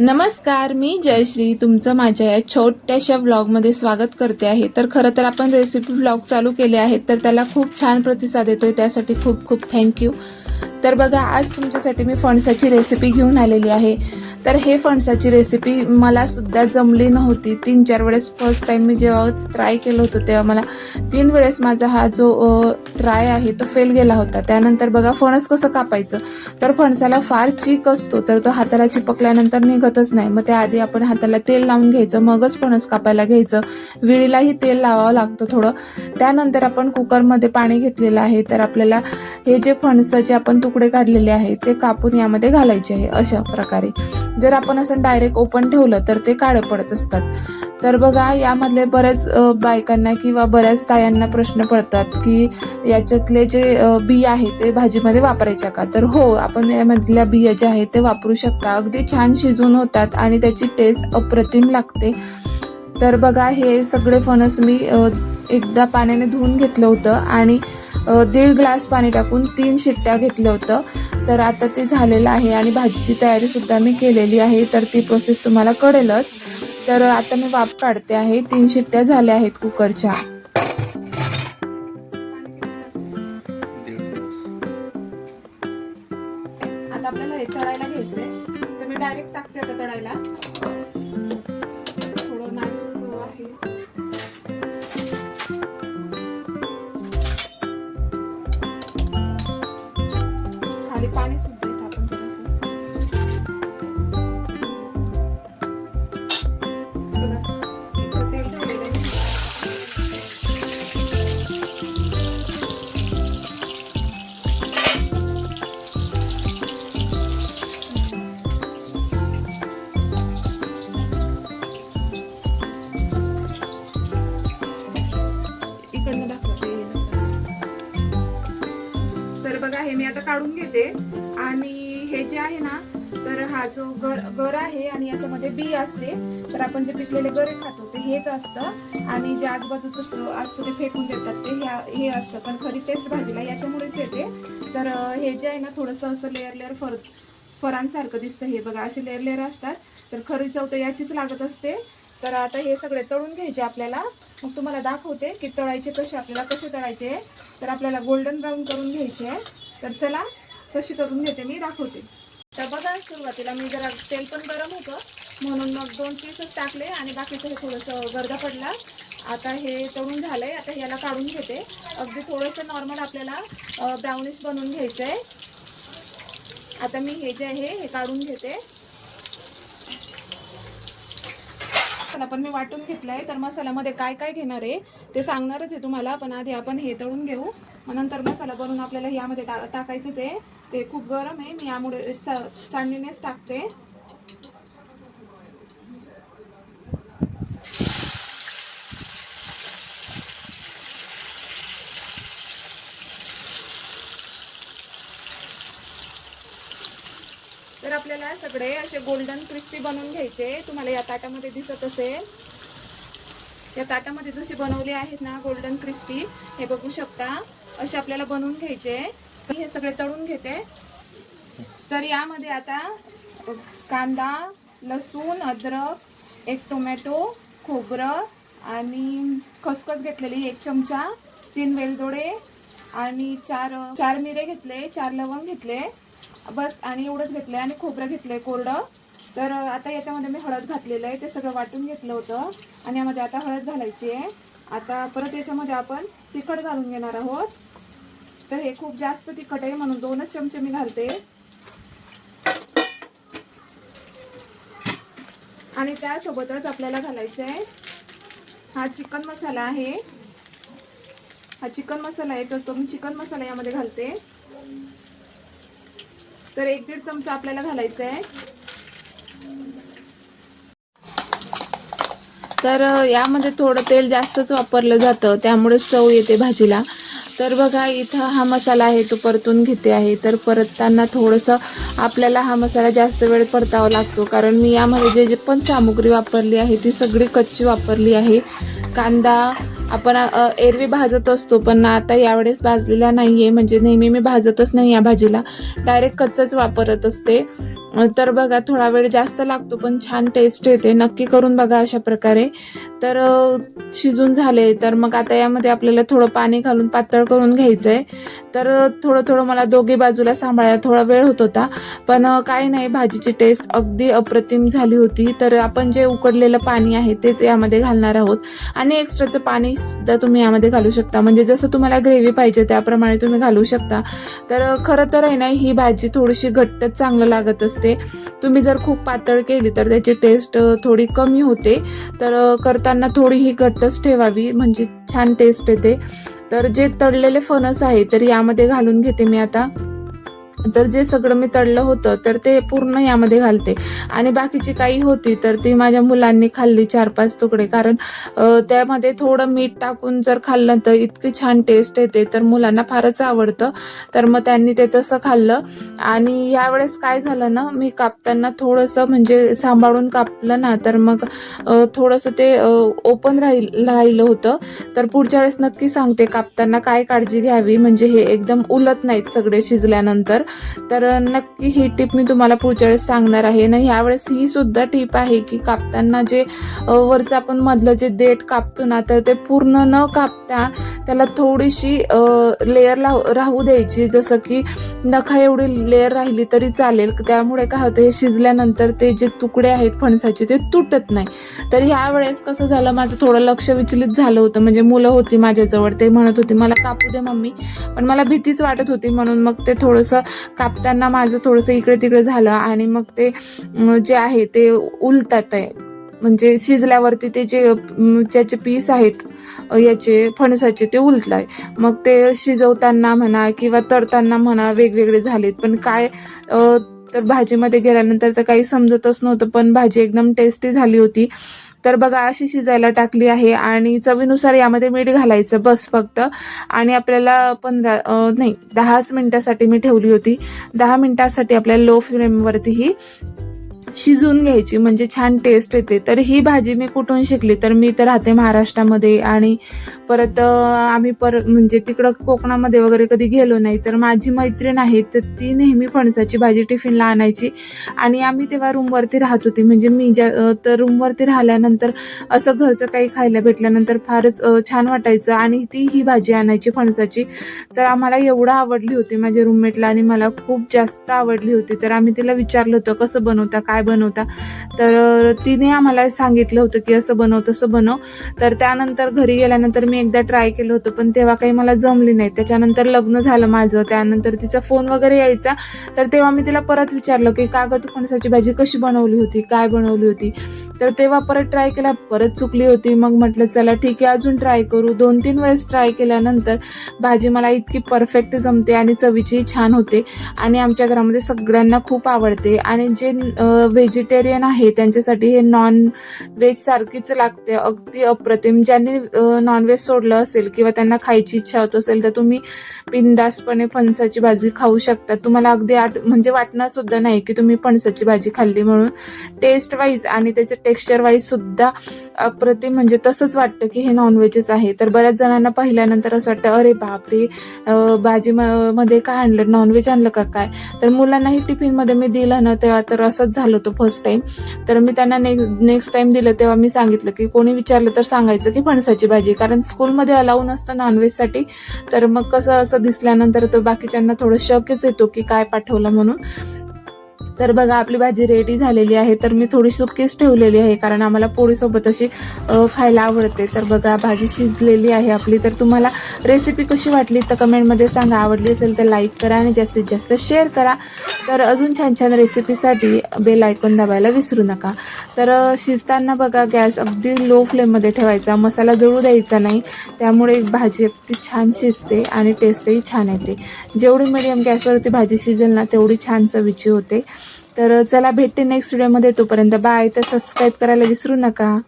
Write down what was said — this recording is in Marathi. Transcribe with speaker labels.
Speaker 1: नमस्कार मी जयश्री. तुमचं माझ्या या छोट्याशा व्लॉगमध्ये स्वागत करते आहे. तर खरं तर आपण रेसिपी व्लॉग चालू केले आहेत तर त्याला खूप छान प्रतिसाद येतोय. त्यासाठी खूप खूप थँक्यू तर बघा आज तुमच्यासाठी मी फणसाची रेसिपी घेऊन आलेली आहे. तर हे फणसाची रेसिपी मला सुद्धा जमली नव्हती. तीन चार वेळेस फर्स्ट टाइम मी जेव्हा ट्राय केलं होतं तेव्हा मला तीन वेळेस माझा हा जो ट्राय आहे तो फेल गेला होता. त्यानंतर बघा फणस कसं कापायचं? तर फणसाला फार चीक असतो तर तो हाताला चिपकल्यानंतर निघतच नाही. मग त्याआधी आपण हाताला तेल लावून घ्यायचं मगच फणस कापायला घ्यायचं. विळीलाही तेल लावावं लागतं थोडं. त्यानंतर आपण कुकरमध्ये पाणी घेतलेलं आहे. तर आपल्याला हे जे फणसाचे आपण तुकडे काढलेले आहेत ते कापून यामध्ये घालायचे आहे अशा प्रकारे. जर आपण असं डायरेक्ट ओपन ठेवलं तर ते काळे पडत असतात. तर बघा यामधले बऱ्याच बायकांना किंवा बऱ्याच तायांना प्रश्न पडतात की याच्यातले जे बी आहे ते भाजीमध्ये वापरायच्या का? तर हो आपण यामधल्या बिया ज्या आहेत ते वापरू शकता. अगदी छान शिजून होतात आणि त्याची टेस्ट अप्रतिम लागते. तर बघा हे सगळे फणस मी एकदा पाण्याने धुवून घेतलं होतं आणि दीड ग्लास पाणी टाकून तीन शिट्ट्या घेतलं होतं. तर आता ते झालेलं आहे आणि भाजीची तयारी सुद्धा मी केलेली आहे तर ती प्रोसेस तुम्हाला कळेलच. तर आता मी वाफ काढते आहे. तीन शिट्ट्या झाल्या आहेत कुकरच्या. आता आपल्याला हे चढायला घ्यायचंय. तर मी डायरेक्ट टाकते आता तळायला. बघा. दाखवते तर बघा हे मी आता काढून घेते. आणि हे जे आहे ना तर हा जो गर गर आहे आणि याच्यामध्ये बी असते तर आपण जे पिकलेले गरे खातो ते हेच असतं. आणि जे आजूबाजूचं असतं ते फेकून देतात ते ह्या हे असतं. पण खरी टेस्ट भाजीला याच्यामुळेच येते. तर हे जे आहे ना थोडंसं असं लेअर लेअर फर फरांसारखं दिसतं हे बघा. असे लेअर लेअर असतात. तर खरी चव तर याचीच लागत असते. तर आता हे सगळे तळून घ्यायचे आपल्याला. मग तुम्हाला दाखवते की तळायचे कसे आपल्याला कसे तळायचे. तर आपल्याला गोल्डन ब्राऊन करून घ्यायचे. आहे तर चला कशी करून घेते मी दाखवते. तर बघा सुरुवातीला मी जरा तेल पण गरम होतं. म्हणून मग दोन पीसच टाकले आणि बाकीचं हे थोडंसं गर्दा पडला. आता हे तळून झालं आहे आता ह्याला काढून घेते. अगदी थोडंसं नॉर्मल आपल्याला ब्राउनिश बनवून घ्यायचं आहे आता मी हे जे आहे हे काढून घेते. मसाला पण मी वाटून घेतलाय. तर मसाल्यामध्ये काय काय घेणार आहे ते सांगणारच आहे तुम्हाला. पण आधी आपण हे तळून घेऊ. मग नंतर मसाला बनवून आपल्याला यामध्ये टा टाकायचंच आहे. ते खूप गरम आहे. मी यामुळे चा चाळणीनेच टाकते. तर आपल्याला सगळे असे गोल्डन क्रिस्पी बनवून घ्यायचे. तुम्हाला या ताटामध्ये दिसत असेल. या ताटामध्ये जसे बनवले आहेत ना गोल्डन क्रिस्पी हे बघू शकता. असे आपल्याला बनवून घ्यायचे. हे सगळे तळून घेते. तर यामध्ये आता कांदा लसूण अद्रक एक टोमॅटो खोबरं आणि खसखस घेतलेली एक चमचा तीन वेलदोडे आणि चार चार मिरे घेतले चार लवंग घेतले. बस आणि एवढंच घेतलं आणि खोबरं घेतलं आहे कोरडं. तर आता याच्यामध्ये मी हळद घातलेलं आहे ते सगळं वाटून घेतलं होतं. आणि यामध्ये आता हळद घालायची आहे. आता परत याच्यामध्ये आपण तिखट घालून घेणार आहोत. तर हे खूप जास्त तिखट आहे म्हणून दोनच चमचे मी घालते. आणि त्यासोबतच आपल्याला घालायचं आहे हा चिकन मसाला आहे. हा चिकन मसाला आहे तर तो मी चिकन मसाला यामध्ये घालते. तर एक दीड चमचा आपल्याला घालायचा आहे. तर यामध्ये थोडं तेल जास्तच वापरलं जातं त्यामुळे चव येते भाजीला. तर बघा इथं हा मसाला आहे तो परतून घेते आहे. तर परतताना थोडंसं आपल्याला हा मसाला जास्त वेळ परतावा लागतो. कारण मी यामध्ये जे जे पण सामुग्री वापरली आहे ती सगळी कच्ची वापरली आहे. कांदा आपण एरवी भाजत असतो पण आता यावेळेस भाजलेला नाही आहे म्हणजे नेहमी मी भाजतच नाही या भाजीला. डायरेक्ट कच्चाच वापरत असते. तर बघा थोडा वेळ जास्त लागतो पण छान टेस्ट येते. नक्की करून बघा अशा प्रकारे. तर शिजून झाले तर मग आता यामध्ये आपल्याला थोडं पाणी घालून पातळ करून घ्यायचं आहे तर थोडं थोडं मला दोघी बाजूला सांभाळायला थोडा वेळ होत होता. पण काय नाही भाजीची टेस्ट अगदी अप्रतिम झाली होती. तर आपण जे उकडलेलं पाणी आहे तेच यामध्ये घालणार आहोत. आणि एक्स्ट्राचं पाणी सुद्धा तुम्ही यामध्ये घालू शकता. म्हणजे जसं तुम्हाला ग्रेव्ही पाहिजे त्याप्रमाणे तुम्ही घालू शकता. तर खरं तर आहे ना ही भाजी थोडीशी घट्टच चांगलं लागत असते. तुम्ही जर खूप पातळ केली तर त्याची टेस्ट थोडी कमी होते. तर करताना थोडी ही घट्टच ठेवावी म्हणजे छान टेस्ट येते. तर जे तळलेले फणस आहे तर यामध्ये घालून घेते मी आता. तर जे सगळं मी तळलं होतं तर ते पूर्ण यामध्ये घालते. आणि बाकीची काही होती तर ती माझ्या मुलांनी खाल्ली चार पाच तुकडे. कारण त्यामध्ये थोडं मीठ टाकून जर खाल्लं तर इतकी छान टेस्ट येते तर मुलांना फारच आवडतं. तर मग त्यांनी ते तसं खाल्लं. आणि यावेळेस काय झालं ना मी कापताना थोडंसं म्हणजे सांभाळून कापलं ना तर मग थोडंसं ते ओपन राहील राहिलं होतं. तर पुढच्या वेळेस नक्की सांगते कापताना काय काळजी घ्यावी म्हणजे हे एकदम उलत नाहीत सगळे शिजल्यानंतर. तर नक्की ही टिप मी तुम्हाला पुढच्या वेळेस सांगणार आहे. ना ह्यावेळेस ही सुद्धा टिप आहे की कापताना जे वरचं आपण मधलं जे देठ कापतो ना तर ते पूर्ण न कापता त्याला थोडीशी लेअर राहू द्यायची. जसं की नखा एवढी लेअर राहिली तरी चालेल. त्यामुळे काय होतं हे शिजल्यानंतर ते जे तुकडे आहेत फणसाचे ते तुटत नाही. तर ह्यावेळेस कसं झालं माझं थोडं लक्ष विचलित झालं होतं. म्हणजे मुलं होती माझ्याजवळ ते म्हणत होती मला कापू दे मम्मी. पण मला भीतीच वाटत होती म्हणून मग ते थोडंसं कापताना माझं थोडंसं इकडे तिकडे झालं आणि मग ते जे आहे ते उलतात आहे. म्हणजे शिजल्यावरती ते जे ज्याचे पीस आहेत याचे फणसाचे ते उलटलाय मग ते शिजवताना म्हणा किंवा तळताना म्हणा वेगवेगळे झालेत. पण काय तर भाजीमध्ये गेल्यानंतर तर काही समजतच नव्हतं पण भाजी एकदम टेस्टी झाली होती. तर बघा अशी शिजायला टाकली आहे आणि चवीनुसार यामध्ये मीठ घालायचं बस फक्त. आणि आपल्याला पंधरा नाही दहाच मिनिटासाठी मी ठेवली होती. दहा मिनिटासाठी आपल्याला लो फ्लेमवरती ही शिजवून घ्यायची म्हणजे छान टेस्ट येते. तर ही भाजी मी कुठून शिकली? तर मी तर राहते महाराष्ट्रामध्ये आणि परत आम्ही पर म्हणजे तिकडं कोकणामध्ये वगैरे कधी गेलो नाही. तर माझी मैत्रीण आहे तर ती नेहमी फणसाची भाजी टिफिनला आणायची. आणि आम्ही तेव्हा रूमवरती राहत होती. म्हणजे मी ज्या तर रूमवरती राहिल्यानंतर असं घरचं काही खायला भेटल्यानंतर फारच छान वाटायचं. आणि ती ही भाजी आणायची फणसाची. तर आम्हाला एवढं आवडली होती माझ्या रूममेटला आणि मला खूप जास्त आवडली होती. तर आम्ही तिला विचारलं होतं कसं बनवता? काय काय बनवता? तर तिने आम्हाला सांगितलं होतं की असं बनव तसं बनव. तर त्यानंतर घरी गेल्यानंतर मी एकदा ट्राय केलं होतं पण तेव्हा काही मला जमली नाही. त्याच्यानंतर लग्न झालं माझं. त्यानंतर तिचा फोन वगैरे यायचा. तर तेव्हा मी तिला परत विचारलं की का गं तू फणसाची भाजी कशी बनवली होती? काय बनवली होती? तर तेव्हा परत ट्राय केला. परत चुकली होती. मग म्हटलं चला ठीक आहे अजून ट्राय करू. दोन तीन वेळेस ट्राय केल्यानंतर भाजी मला इतकी परफेक्ट जमते आणि चवीची छान होते आणि आमच्या घरामध्ये सगळ्यांना खूप आवडते. आणि जे व्हेजिटेरियन आहे त्यांच्यासाठी हे नॉन व्हेज सारखीच लागते. अगदी अप्रतिम. ज्यांनी नॉनव्हेज सोडलं असेल किंवा त्यांना खायची इच्छा होत असेल तर तुम्ही बिनदासपणे फणसाची भाजी खाऊ शकता. तुम्हाला अगदी आठ म्हणजे वाटणार सुद्धा नाही की तुम्ही फणसाची भाजी खाल्ली म्हणून. टेस्ट वाईज आणि त्याचे टेक्स्चर वाईज सुद्धा अप्रतिम. म्हणजे तसंच वाटतं की हे नॉनव्हेजच आहे. तर बऱ्याच जणांना पाहिल्यानंतर असं वाटतं अरे बापरे! भाजी म- मध्ये काय आणलं? नॉनव्हेज आणलं का काय? तर मुलांनाही टिफिनमध्ये मी दिलं ना तेव्हा तर असंच झालं होतो फर्स्ट टाइम तर मी त्यांना ने नेक्स्ट टाइम दिलं तेव्हा मी सांगितलं की कोणी विचारलं तर सांगायचं की फणसाची भाजी कारण स्कूलमध्ये अलाऊ नसतं नॉनव्हेजसाठी तर मग कसं असं दिसल्यानंतर तर बाकीच्यांना थोडं शकच येतो की काय पाठवलं म्हणून. तर बघा आपली भाजी रेडी झालेली आहे. तर मी थोडी सुकीच ठेवलेली आहे कारण आम्हाला पोळीसोबत अशी खायला आवडते. तर बघा भाजी शिजलेली आहे आपली. तर तुम्हाला रेसिपी कशी वाटली तर कमेंटमध्ये सांगा. आवडली असेल तर लाईक करा आणि जास्तीत जास्त शेअर करा. तर अजून छान छान रेसिपीसाठी बेल आयकॉन दाबायला विसरू नका. तर शिजताना बघा गॅस अगदी लो फ्लेममध्ये ठेवायचा. मसाला जळू द्यायचा नाही. त्यामुळे भाजी अगदी छान शिजते आणि टेस्टही छान येते. जेवढी मिडियम गॅसवरती भाजी शिजेल ना तेवढी छान चवीची होते. तर चला भेटते नेक्स्ट व्हिडिओमध्ये तोपर्यंत बाय तर सबस्क्राईब करायला विसरू नका.